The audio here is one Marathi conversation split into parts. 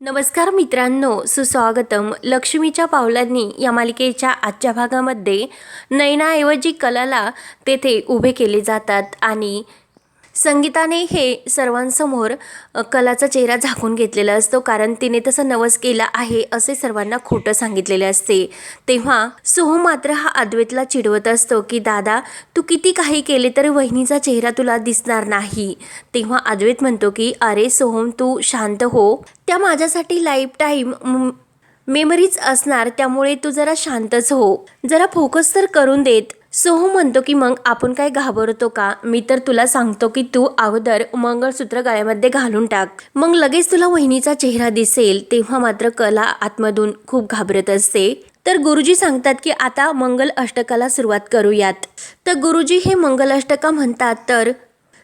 नमस्कार मित्रांनो सुस्वागतम. लक्ष्मीच्या पावलांनी या मालिकेच्या आजच्या भागामध्ये नयनाऐवजी कलाला तेथे उभे केले जातात आणि संगीताने हे सर्वांसमोर कलाचा चेहरा झाकून घेतलेला असतो कारण तिने तसं नवस केला आहे असे सर्वांना खोटं सांगितलेले असते. तेव्हा सोहम मात्र हा अद्वैतला चिडवत असतो की दादा तू किती काही केले तरी वहिनीचा चेहरा तुला दिसणार नाही. तेव्हा अद्वैत म्हणतो की अरे सोहम तू शांत हो. त्या माझ्यासाठी लाईफ टाईम मेमरीज असणार त्यामुळे तू जरा शांतच हो. जरा फोकस तर करून देत. सोहो म्हणतो की मग आपण काय घाबरतो का? मी तर तुला सांगतो की तू अगोदर मंगळसूत्र गळ्यामध्ये घालून टाक. मग लगेच तुला वहिनीचा चेहरा दिसेल तेव्हा मात्र कला आतमधून खूप घाबरत असते. तर गुरुजी सांगतात की आता मंगल अष्टकाला सुरुवात करूयात. तर गुरुजी हे मंगल अष्टका म्हणतात तर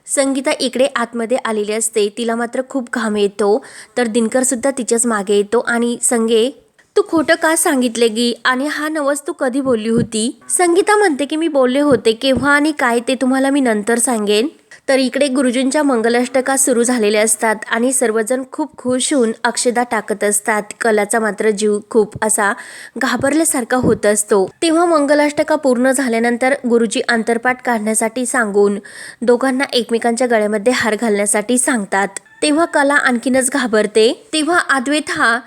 संगीता इकडे आतमध्ये आलेली असते. तिला मात्र खूप घाम येतो. तर दिनकरसुद्धा तिच्याच मागे येतो आणि संगे तू खोटं का सांगितले गी? आणि हा नवस तू कधी बोलली होती? संगीता म्हणते की मी बोलले होते केव्हा आणि काय ते तुम्हाला मी नंतर सांगेन. तर इकडे गुरुजींच्या मंगलाष्टका सुरू झालेल्या असतात आणि सर्वजण खूप खुश होऊन अक्षदा टाकत असतात. कलाचा मात्र जीव खूप असा घाबरल्यासारखा होत असतो. तेव्हा मंगलाष्टका पूर्ण झाल्यानंतर गुरुजी अंतरपाठ काढण्यासाठी सांगून दोघांना एकमेकांच्या गळ्यामध्ये हार घालण्यासाठी सांगतात. तेव्हा कला आणखीनच घाबरते. तेव्हा अद्वैत हा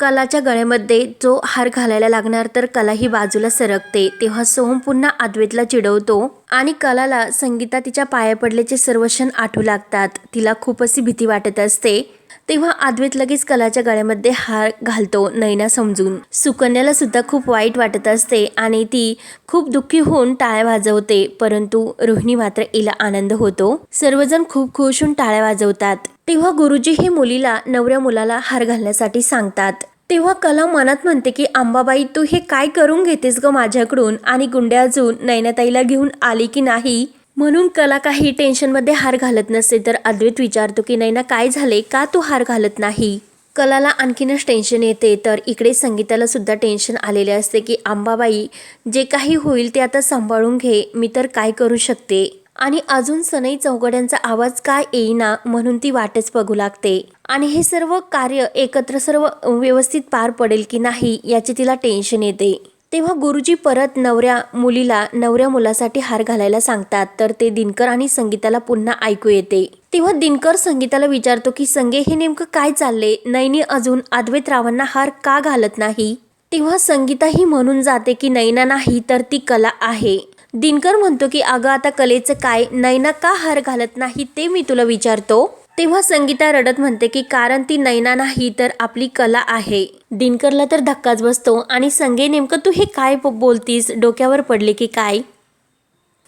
कलाच्या गळ्यामध्ये जो हार घालायला लागणार तर कला ही बाजूला सरकते. तेव्हा सोहम पुन्हा अद्वैतला चिडवतो आणि कलाला संगीता तिच्या पाया पडल्याचे सर्व क्षण आठवू लागतात. तिला खूप अशी भीती वाटत असते. तेव्हा आद्वित लगेच कलाच्या गळ्यामध्ये हार घालतो नैना समजून. सुकन्याला सुद्धा खूप वाईट वाटत असते आणि ती खूप दुःखी होऊन टाळ्या वाजवते परंतु रोहिणी मात्र हिला आनंद होतो. सर्वजण खूप खुश होऊन टाळ्या वाजवतात. तेव्हा गुरुजी हे मुलीला नवऱ्या मुलाला हार घालण्यासाठी सांगतात. तेव्हा कला मनात म्हणते की अंबाबाई तू हे काय करून घेतेस ग माझ्याकडून? आणि गुंड्या अजून नैनाताईला घेऊन आली की नाही? म्हणून कला काही टेन्शनमध्ये हार घालत नसते तर अद्वैत विचारतो की नैना काय झाले? का तू हार घालत नाही? कलाला आणखीनच टेन्शन येते तर इकडे संगीताला सुद्धा टेन्शन आलेले असते की अंबाबाई जे काही होईल ते आता सांभाळून घे मी तर काय करू शकते? आणि अजून सनई चौघड्यांचा आवाज काय येईना म्हणून ती वाटच बघू लागते. आणि हे सर्व कार्य एकत्र सर्व व्यवस्थित पार पडेल की नाही याचे तिला टेन्शन येते. तेव्हा गुरुजी परत नवऱ्या मुलीला नवऱ्या मुलासाठी हार घालायला सांगतात. तर ते दिनकर आणि संगीताला पुन्हा ऐकू येते. तेव्हा दिनकर संगीताला विचारतो की संगे हे नेमकं काय चालले नैनी अजून अद्वैत रावांना हार का घालत नाही? तेव्हा संगीता ही म्हणून जाते की नैना नाही तर ती कला आहे. दिनकर म्हणतो की अगं आता कलेचं काय? नैना का हार घालत नाही ते मी तुला विचारतो. तेव्हा संगीता रडत म्हणते की कारण ती नैना नाही तर आपली कला आहे. दिनकरला तर धक्काच बसतो. आणि संगे नेमकं तू हे काय बोलतीस? डोक्यावर पडले की काय?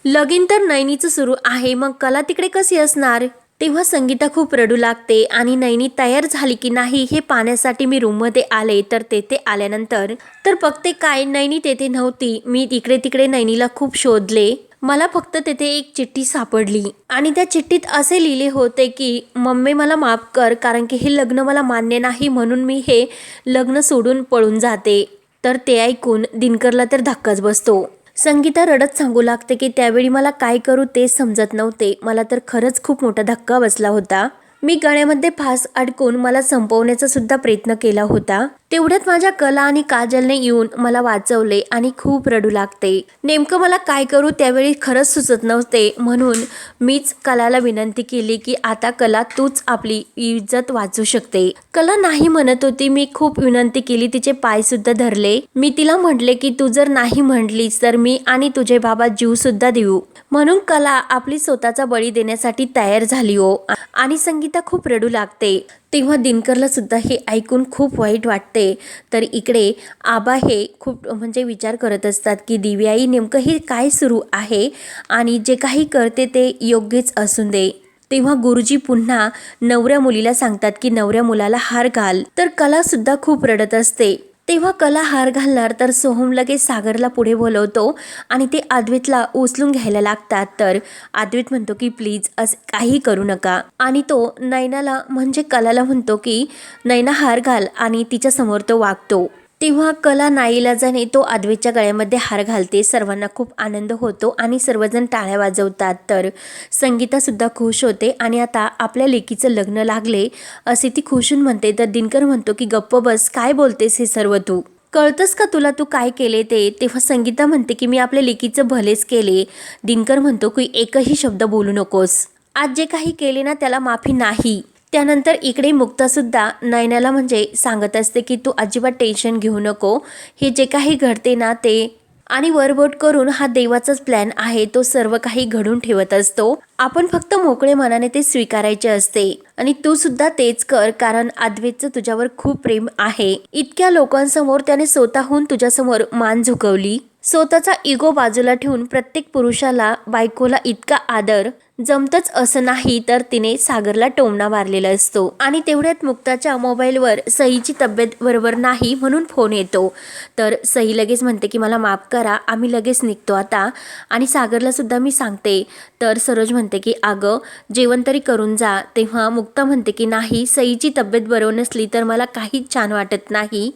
लगीन तर नैनीचं सुरू आहे. मग कला तिकडे कशी असणार? तेव्हा संगीता खूप रडू लागते. आणि नैनी तयार झाली की नाही हे पाहण्यासाठी मी रूममध्ये आले. तर तेथे आल्यानंतर तर बघते काय? नैनी तेथे नव्हती. मी इकडे तिकडे नैनीला खूप शोधले. मला फक्त तेथे एक चिठ्ठी सापडली आणि त्या चिठ्ठीत असे लिहिले होते की मम्मी मला माफ कर कारण की हे लग्न मला मान्य नाही म्हणून मी हे लग्न सोडून पळून जाते. तर ते ऐकून दिनकरला तर धक्काच बसतो. संगीता रडत सांगू लागते की त्यावेळी मला काय करू ते समजत नव्हते. मला तर खरंच खूप मोठा धक्का बसला होता. मी गळ्यामध्ये फास अडकून मला संपवण्याचा सुद्धा प्रयत्न केला होता. तेवढ्यात माझ्या कला आणि काजलने येऊन मला वाचवले आणि खूप रडू लागते. नेमकं मला काय करू त्यावेळी खरंच सुचत नव्हते. म्हणून मीच कलाला विनंती केली की आता कला तूच आपली इज्जत वाचू शकते. कला नाही म्हणत होती मी खूप विनंती केली तिचे पाय सुद्धा धरले. मी तिला म्हटले की तू जर नाही म्हटलीस तर मी आणि तुझे बाबा जीव सुद्धा देऊ. म्हणून कला आपली स्वतःचा बळी देण्यासाठी तयार झाली हो. आणि संगीत खूप रडू लागते. तेव्हा दिनकरला सुद्धा हे ऐकून खूप वाईट वाटते. तर इकडे आबा हे खूप म्हणजे विचार करत असतात की दिव्याई नेमकं हे काय सुरू आहे? आणि जे काही करते ते योग्यच असून दे. तेव्हा गुरुजी पुन्हा नवऱ्या मुलीला सांगतात की नवऱ्या मुलाला हार घाल. तर कला सुद्धा खूप रडत असते. तेव्हा कला हार घालणार तर सोहम लगेच सागरला पुढे बोलवतो आणि ते अद्वैतला उचलून घ्यायला लागतात. तर अद्वैत म्हणतो की प्लीज असं काही करू नका. आणि तो नैनाला म्हणजे कलाला म्हणतो की नैना हार घाल आणि तिच्यासमोर तो वागतो. तेव्हा कला नाईलाजाने तो आदवेच्या गळ्यामध्ये हार घालते. सर्वांना खूप आनंद होतो आणि सर्वजण टाळ्या वाजवतात. तर संगीतासुद्धा खुश होते आणि आता आपल्या लेकीचं लग्न लागले असे ती खुशून म्हणते. तर दिनकर म्हणतो की गप्प बस काय बोलतेस हे सर्व तू? कळतंस का तुला तू काय केले ते? तेव्हा संगीता म्हणते की मी आपल्या लेकीचं भलेच केले. दिनकर म्हणतो की एकही शब्द बोलू नकोस. आज जे काही केले ना त्याला माफी नाही. त्यानंतर इकडे मुक्तासुद्धा नयनाला म्हणजे सांगत असते की तू अजिबात टेन्शन घेऊ नको. हे जे काही घडते ना ते आणि वरबोट करून हा देवाचाच प्लॅन आहे तो सर्व काही घडून ठेवत असतो. आपण फक्त मोकळे मनाने ते स्वीकारायचे असते. आणि तू सुद्धा तेच कर कारण अद्वैतचं तुझ्यावर खूप प्रेम आहे. इतक्या लोकांसमोर त्याने स्वतःहून तुझ्यासमोर मान झुकवली. स्वतःचा इगो बाजूला ठेवून प्रत्येक पुरुषाला बायकोला इतका आदर जमतच असं नाही तर तिने सागरला टोमणा मारलेला असतो. आणि तेवढ्यात मुक्ताच्या मोबाईलवर सईची तब्येत बरोबर नाही म्हणून फोन येतो. तर सई लगेच म्हणते की मला माफ करा आम्ही लगेच निघतो आता. आणि सागरला सुद्धा मी सांगते. तर सरोज म्हणते की अगं जेवण तरी करून जा. तेव्हा मुक्ता म्हणते की नाही सईची तब्येत बरोबर नसली तर मला काहीच छान वाटत नाही.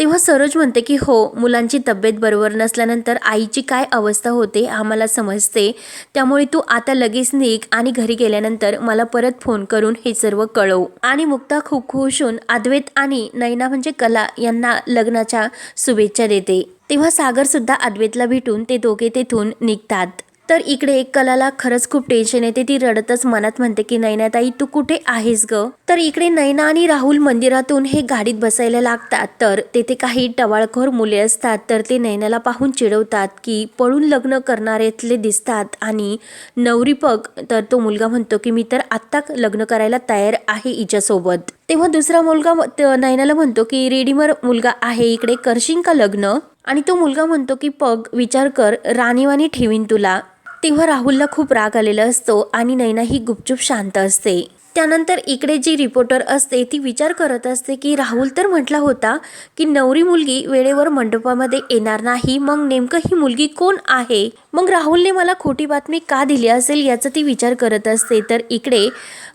तेव्हा सरोज म्हणते की हो मुलांची तब्येत बरोबर नसल्यानंतर आईची काय अवस्था होते आम्हाला समजते. त्यामुळे तू आता लगेच निघ आणि घरी गेल्यानंतर मला परत फोन करून हे सर्व कळव. आणि मुक्ता खूप खुश होऊन अद्वैत आणि नैना म्हणजे कला यांना लग्नाच्या शुभेच्छा देते. तेव्हा सागर सुद्धा अद्वैतला भेटून ते दोघे तेथून निघतात. तर इकडे कलाला खरंच खूप टेन्शन येते. ती रडतच मनात म्हणते की नैनाताई तू कुठे आहेस ग? तर इकडे नैना आणि राहुल मंदिरातून हे गाडीत बसायला लागतात. तर तेथे काही टवाळखोर मुले असतात. तर ते नैनाला पाहून चिडवतात की पळून लग्न करणाऱ्यातले दिसतात आणि नवरीपग तर तो मुलगा म्हणतो की मी तर आत्ता लग्न करायला तयार आहे हिच्यासोबत. तेव्हा दुसरा मुलगा नैनाला त- म्हणतो की रेडीमर मुलगा आहे. इकडे करशील का लग्न? आणि तो मुलगा म्हणतो की पग विचार कर. राणीवाणी ठेवीन तुला. तेव्हा राहुलला खूप राग आलेला असतो आणि नैना ही गुपचूप शांत असते. त्यानंतर इकडे जी रिपोर्टर असते ती विचार करत असते की राहुल तर म्हटला होता की नवरी मुलगी वेळेवर मंडपामध्ये येणार नाही मग नेमकं ही मुलगी कोण आहे? मग राहुलने मला खोटी बातमी का दिली असेल याचा ती विचार करत असते. तर इकडे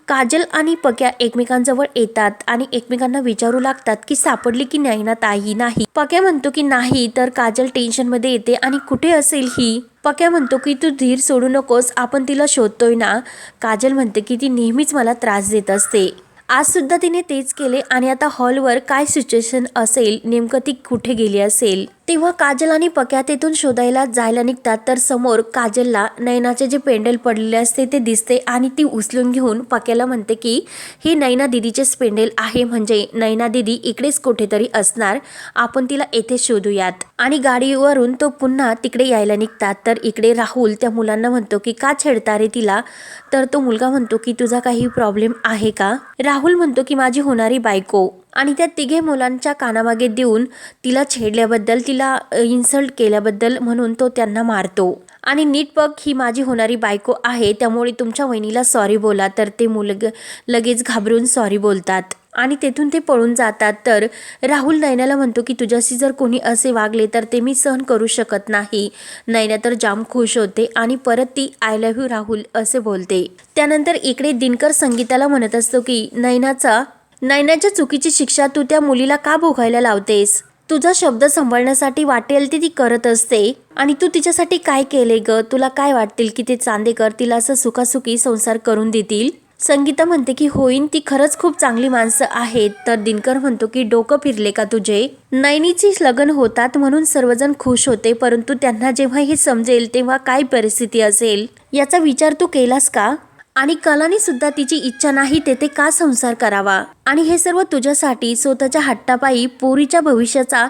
काजल आणि पक्या एकमेकांजवळ येतात आणि एकमेकांना विचारू लागतात की सापडली की नाही ना ताई नाही. पक्या म्हणतो की नाही तर काजल टेन्शनमध्ये येते आणि कुठे असेल ही? पक्या म्हणतो की तू धीर सोडू नकोस आपण तिला शोधतोय ना. काजल म्हणते की ती नेहमीच मला त्रास देत असते. आज सुद्धा तिने तेच केले आणि आता हॉलवर काय सिच्युएशन असेल नेमकं ती कुठे गेली असेल? तेव्हा काजल आणि पक्या तेथून शोधायला जायला निघतात तर समोर काजलला नयनाचे जे पेंडल पडलेले असते ते दिसते आणि ती उचलून घेऊन पक्याला म्हणते की हे नैना दिदीचेच पेंडेल आहे म्हणजे नैना दिदी इकडेच कुठेतरी असणार. आपण तिला येथे शोधूयात. आणि गाडीवरून तो पुन्हा तिकडे यायला निघतात तर इकडे राहुल त्या मुलांना म्हणतो की का छेडता रे तिला? तर तो मुलगा म्हणतो की तुझा काही प्रॉब्लेम आहे का? राहुल म्हणतो की माझी होणारी बायको. आणि त्या तिघे मुलांच्या कानामागे देऊन तिला छेडल्याबद्दल तिला इन्सल्ट केल्याबद्दल म्हणून तो त्यांना मारतो. आणि नीट बघ ही माझी होणारी बायको आहे त्यामुळे तुमच्या वहिनीला सॉरी बोला तर ते मुलग लगेच घाबरून सॉरी बोलतात. आणि तेथून ते पळून जातात. तर राहुल नैनाला म्हणतो की तुझ्याशी जर कोणी असे वागले तर ते मी सहन करू शकत नाही. नैना तर जाम खुश होते आणि परत ती आय लव्ह यू राहुल असे बोलते. त्यानंतर इकडे दिनकर संगीताला म्हणत असतो की नैनाचा नैनाच्या चुकीची शिक्षा तू त्या मुलीला का भोगायला लावतेस? तुझा शब्द सांभाळण्यासाठी वाटेल ते ती करत असते. आणि तू तिच्यासाठी काय केले ग? तुला काय वाटतील की ते चांदेकर तिला असं सुखासुखी संसार करून देतील? संगीता म्हणते की होईन ती खरंच खूप चांगली माणसं आहेत. तर दिनकर म्हणतो की डोकं फिरले का तुझे? नैनीची लग्न होतात म्हणून सर्वजण खुश होते परंतु त्यांना जेव्हा हे समजेल तेव्हा काय परिस्थिती असेल? याचा विचार तू केलास का? आणि कलाने सुद्धा तिची इच्छा नाही तेथे का संसार करावा? आणि हे सर्व तुझ्यासाठी स्वतःच्या हट्टापायी पोरीच्या भविष्याचा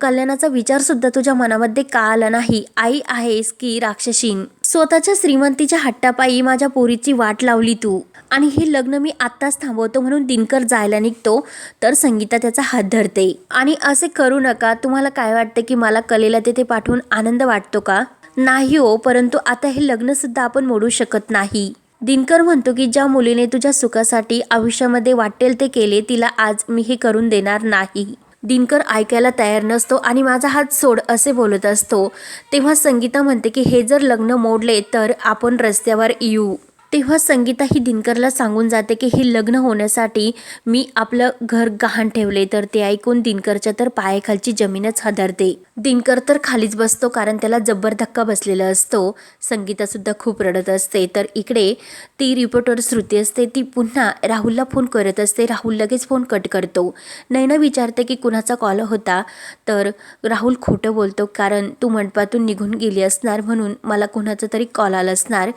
कल्याणाचा विचार सुद्धा तुझ्या मनामध्ये का आला नाही? आई आहेस की राक्षसीन? स्वतःच्या श्रीमंतीच्या हट्टापायी माझ्या पोरीची वाट लावली तू. आणि हे लग्न मी आत्ताच थांबवतो म्हणून दिनकर जायला निघतो तर संगीता त्याचा हात धरते. आणि असे करू नका तुम्हाला काय वाटतं की मला कलेला तेथे पाठवून आनंद वाटतो का? नाही हो परंतु आता हे लग्नसुद्धा आपण मोडू शकत नाही. दिनकर म्हणतो की ज्या मुलीने तुझ्या सुखासाठी आयुष्यामध्ये वाटेल ते केले तिला आज मी हे करून देणार नाही. दिनकर ऐकायला तयार नसतो आणि माझा हात सोड असे बोलत असतो. तेव्हा संगीता म्हणते की हे जर लग्न मोडले तर आपण रस्त्यावर येऊ. तेव्हा संगीता ही दिनकरला सांगून जाते की हे लग्न होण्यासाठी मी आपलं घर गहाण ठेवले. तर ते ऐकून दिनकरच्या तर पायाखालची जमीनच हादरते. दिनकर तर खालीच बसतो कारण त्याला जब्बर धक्का बसलेला असतो. संगीता सुद्धा खूप रडत असते. तर इकडे ती रिपोर्टर श्रुती असते. ती पुन्हा राहुलला फोन करत असते. राहुल लगेच फोन कट करतो. नैना विचारते की कुणाचा कॉल होता? तर राहुल खोटं बोलतो कारण तू मंडपातून निघून गेली असणार म्हणून मला कुणाचा तरी कॉल आला असणार.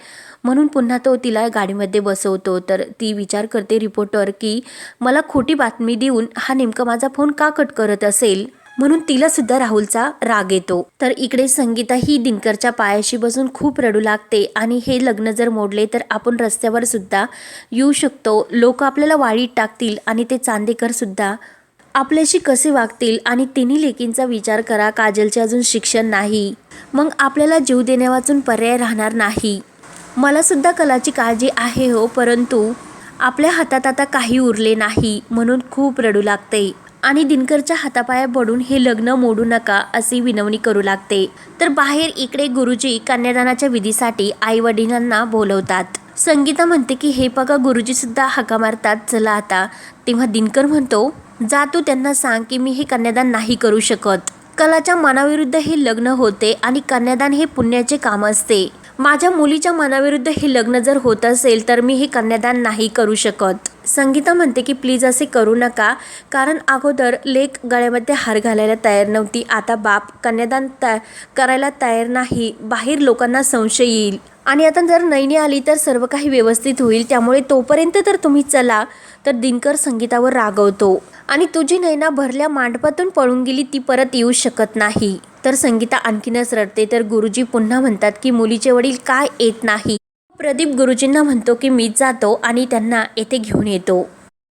म्हणून पुन्हा तो ती तिला गाडीमध्ये बसवतो. तर ती विचार करते रिपोर्टर की मला खोटी बातमी देऊन हा नेमका माझा फोन का कट करत असेल? म्हणून तिला सुद्धा राहुलचा राग येतो. तर इकडे संगीता ही दिनकरच्या पायाशी बसून खूप रडू लागते आणि हे लग्न जर मोडले तर आपण रस्त्यावर सुद्धा येऊ शकतो. लोक आपल्याला वाळीत टाकतील आणि ते चांदेकर सुद्धा आपल्याशी कसे वागतील आणि तिन्ही लेकींचा विचार करा. काजलचे अजून शिक्षण नाही. मग आपल्याला जीव देण्यावाचून पर्याय राहणार नाही. मला सुद्धा कलाची काळजी आहे हो परंतु आपल्या हातात आता काही उरले नाही म्हणून खूप रडू लागते. आणि दिनकरच्या हातापाया पडून हे लग्न मोडू नका अशी विनवणी करू लागते. तर बाहेर इकडे गुरुजी कन्यादानाच्या विधीसाठी आई वडिलांना बोलवतात. संगीता म्हणते की हे बघा गुरुजी सुद्धा हाका मारतात. चला आता. तेव्हा दिनकर म्हणतो जा तू त्यांना सांग की मी हे कन्यादान नाही करू शकत. कलाच्या मनाविरुद्ध हे लग्न होते आणि कन्यादान हे पुण्याचे काम असते. माझ्या मुलीच्या मनाविरुद्ध हे लग्न जर होत असेल तर मी हे कन्यादान नाही करू शकत. संगीता म्हणते की प्लीज असे करू नका. कारण अगोदर लेख गळ्यामध्ये हार घालायला तयार नव्हती. आता बाप कन्यादान तया करायला तयार नाही. बाहेर लोकांना संशय येईल. आणि आता जर नैनी आली तर सर्व काही व्यवस्थित होईल. त्यामुळे तोपर्यंत तर तुम्ही चला. तर दिनकर संगीतावर रागवतो. आणि तुझी नैना भरल्या मांडपातून पळून गेली ती परत येऊ शकत नाही. तर संगीता आणखीनच रडते. तर गुरुजी पुन्हा म्हणतात की मुलीचे वडील काय येत नाही. प्रदीप गुरुजींना म्हणतो की मीच जातो आणि त्यांना येथे घेऊन येतो.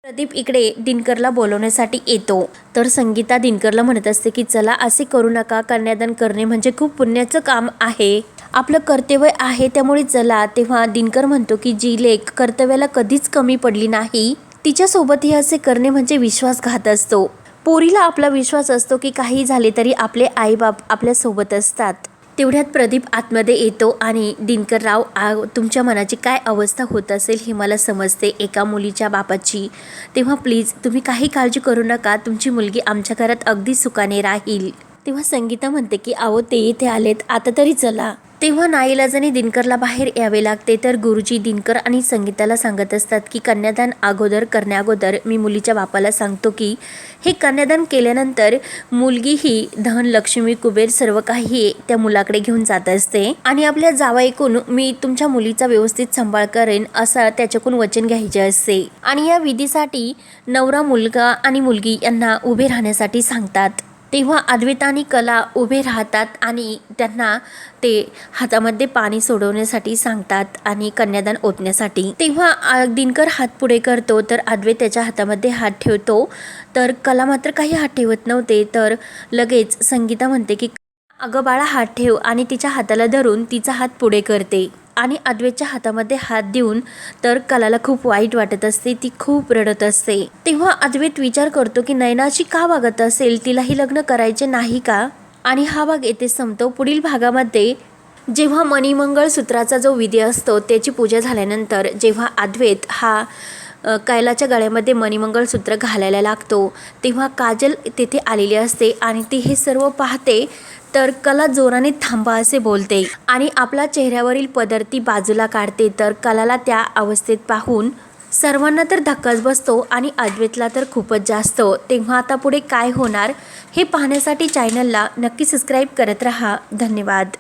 प्रदीप इकडे दिनकरला बोलवण्यासाठी येतो. तर संगीता दिनकरला म्हणत असते की चला असे करू नका. कन्यादान करणे म्हणजे खूप पुण्याचं काम आहे. आपलं कर्तव्य आहे त्यामुळे चला. तेव्हा दिनकर म्हणतो की जी लेख कर्तव्याला कधीच कमी पडली नाही. तिच्यासोबत हे असे करणे म्हणजे विश्वासघात असतो. पोरीला आपला विश्वास असतो की काही झाले तरी आपले आईबाप आपल्यासोबत असतात. तेवढ्यात प्रदीप आतमध्ये येतो आणि दिनकर राव आ तुमच्या मनाची काय अवस्था होत असेल हे मला समजते एका मुलीच्या बापाची. तेव्हा प्लीज तुम्ही काही काळजी करू नका तुमची मुलगी आमच्या घरात अगदी सुखाने राहील. तेव्हा संगीता म्हणते की आहो ते इथे आलेत आता तरी चला. तेव्हा नाईलाजाने दिनकरला बाहेर यावे लागते. तर गुरुजी दिनकर आणि संगीताला सांगत असतात की कन्यादान अगोदर करण्याअगोदर मी मुलीच्या बापाला सांगतो की हे कन्यादान केल्यानंतर मुलगी ही धन लक्ष्मी कुबेर सर्व काही त्या मुलाकडे घेऊन जात असते. आणि आपल्या जावा ऐकून मी तुमच्या मुलीचा व्यवस्थित सांभाळ करेन असं त्याच्याकडून वचन घ्यायचे असते. आणि या विधीसाठी नवरा मुलगा आणि मुलगी यांना उभे राहण्यासाठी सांगतात. तेव्हा अद्वैत आणि कला उभे राहतात आणि त्यांना ते हातामध्ये पाणी सोडवण्यासाठी सांगतात आणि कन्यादान ओतण्यासाठी. तेव्हा दिनकर हात पुढे करतो तर अद्वैत त्याच्या हातामध्ये हात ठेवतो. तर कला मात्र काही हात ठेवत नव्हते तर लगेच संगीता म्हणते की अगं बाळा हात ठेव आणि तिच्या हाताला धरून तिचा हात पुढे करते. आणि अद्वेच्या हातामध्ये हात देऊन तर कलाला खूप वाईट वाटत असते ती खूप रडत असते. तेव्हा अद्वैत विचार करतो की नयनाशी का वागत असेल तिलाही लग्न करायचे नाही का? आणि हा भाग येथे संपतो. पुढील भागामध्ये जेव्हा मणिमंगळ सूत्राचा जो विधी असतो त्याची पूजा झाल्यानंतर जेव्हा अद्वैत हा कैलाच्या गळ्यामध्ये मणिमंगळसूत्र घालायला लागतो तेव्हा काजल तेथे आलेली असते आणि ती हे सर्व पाहते तर कला जोराने थांबा असे बोलते आणि आपला चेहऱ्यावरील पदरती बाजूला काढते तर कलाला त्या अवस्थेत पाहून सर्वांना तर धक्काच बसतो आणि अद्वैतला तर खूपच जास्त. तेव्हा आता पुढे काय होणार हे पाहण्यासाठी चॅनलला नक्की सबस्क्राईब करत रहा. धन्यवाद.